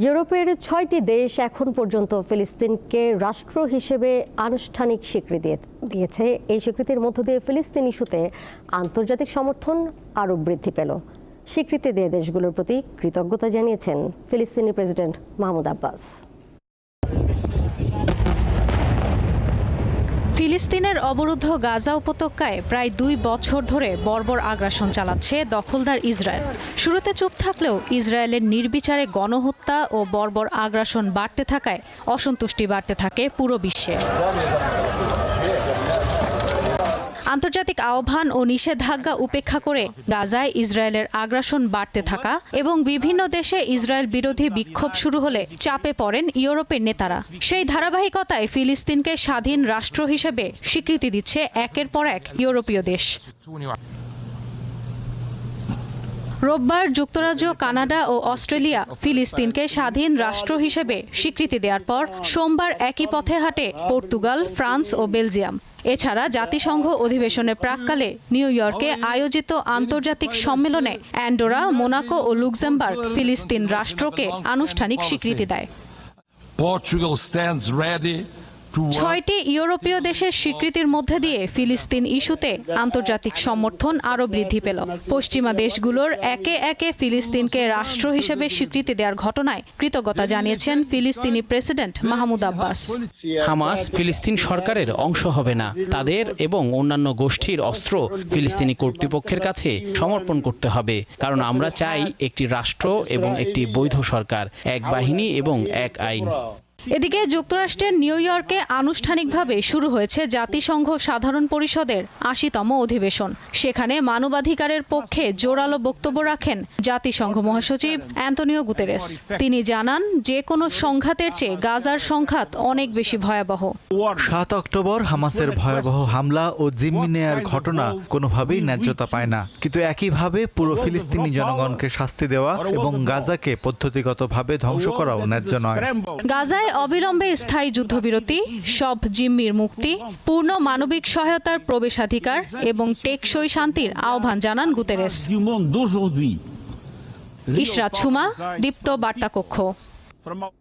ইউরোপের ছয়টি দেশ এখন পর্যন্ত ফিলিস্তিনকে রাষ্ট্র হিসেবে আনুষ্ঠানিক স্বীকৃতি দিয়েছে। এই স্বীকৃতির মধ্য দিয়ে ফিলিস্তিন ইস্যুতে আন্তর্জাতিক সমর্থন আরও বৃদ্ধি পেল। স্বীকৃতি দিয়ে দেশগুলোর প্রতি কৃতজ্ঞতা জানিয়েছেন ফিলিস্তিনি প্রেসিডেন্ট মাহমুদ আব্বাস। ফিলিস্তিনের অবরুদ্ধ গাজা উপত্যকায় প্রায় দুই বছর ধরে বর্বর আগ্রাসন চালাচ্ছে দখলদার ইসরায়েল। শুরুতে চুপ থাকলেও ইসরায়েলের নির্বিচারে গণহত্যা ও বর্বর আগ্রাসন বাড়তে থাকায় অসন্তুষ্টি বাড়তে থাকে পুরো বিশ্বে। আন্তর্জাতিক আহ্বান ও নিষেধাজ্ঞা উপেক্ষা করে গাজায় ইসরায়েলের আগ্রাসন বাড়তে থাকা এবং বিভিন্ন দেশে ইসরায়েল বিরোধী বিক্ষোভ শুরু হলে চাপে পড়েন ইউরোপের নেতারা। সেই ধারাবাহিকতায় ফিলিস্তিনকে স্বাধীন রাষ্ট্র হিসেবে স্বীকৃতি দিচ্ছে একের পর এক ইউরোপীয় দেশ। রোববার যুক্তরাজ্য, কানাডা ও অস্ট্রেলিয়া ফিলিস্তিনকে স্বাধীন রাষ্ট্র হিসেবে স্বীকৃতি দেওয়ার পর সোমবার একই পথে হাঁটে পর্তুগাল, ফ্রান্স ও বেলজিয়াম। এছাড়া জাতিসংঘ অধিবেশনের প্রাককালে নিউ ইয়র্কে আয়োজিত আন্তর্জাতিক সম্মেলনে অ্যান্ডোরা, মোনাকো ও লুক্সেমবার্গ ফিলিস্তিন রাষ্ট্রকে আনুষ্ঠানিক স্বীকৃতি দেয়। ছয়টি ইউরোপীয় দেশের স্বীকৃতির মধ্যে দিয়ে ফিলিস্তিন ইস্যুতে আন্তর্জাতিক সমর্থন আরও বৃদ্ধি পেল। পশ্চিমা দেশগুলোর একে একে ফিলিস্তিনকে রাষ্ট্র হিসেবে স্বীকৃতি দেওয়ার ঘটনায় কৃতজ্ঞতা জানিয়েছেন ফিলিস্তিনি প্রেসিডেন্ট মাহমুদ আব্বাস। হামাস ফিলিস্তিন সরকারের অংশ হবে না। তাদের এবং অন্যান্য গোষ্ঠীর অস্ত্র ফিলিস্তিনি কর্তৃপক্ষের কাছে সমর্পণ করতে হবে। কারণ আমরা চাই একটি রাষ্ট্র এবং একটি বৈধ সরকার, এক বাহিনী এবং এক আইন। এদিকে যুক্তরাষ্ট্রের নিউ ইয়র্কে আনুষ্ঠানিকভাবে শুরু হয়েছে জাতিসংঘ সাধারণ পরিষদের আশিতম অধিবেশন। সেখানে মানবাধিকারের পক্ষে জোরালো বক্তব্য রাখেন জাতিসংঘ মহাসচিব অ্যান্তনিও গুতেরেস। তিনি জানান যে কোনো সংঘাতের চেয়ে গাজার সংঘাত অনেক বেশি ভয়াবহ। সাত অক্টোবর হামাসের ভয়াবহ হামলা ও জিম্মি নেয়ার ঘটনা কোনোভাবেই ন্যায্যতা পায় না। কিন্তু একইভাবে পুরো ফিলিস্তিনি জনগণকে শাস্তি দেওয়া এবং গাজাকে পদ্ধতিগতভাবে ধ্বংস করাও ন্যায্য নয়। গাজায় অবিলম্বে স্থায়ী যুদ্ধবিরতি সব জিম্মির মুক্তি পূর্ণ মানবিক সহায়তার প্রবেশাধিকার এবং টেকসই শান্তির আহ্বান জানান গুতেরেস। ইশরাত সুমা দীপ্ত বার্তা কক্ষ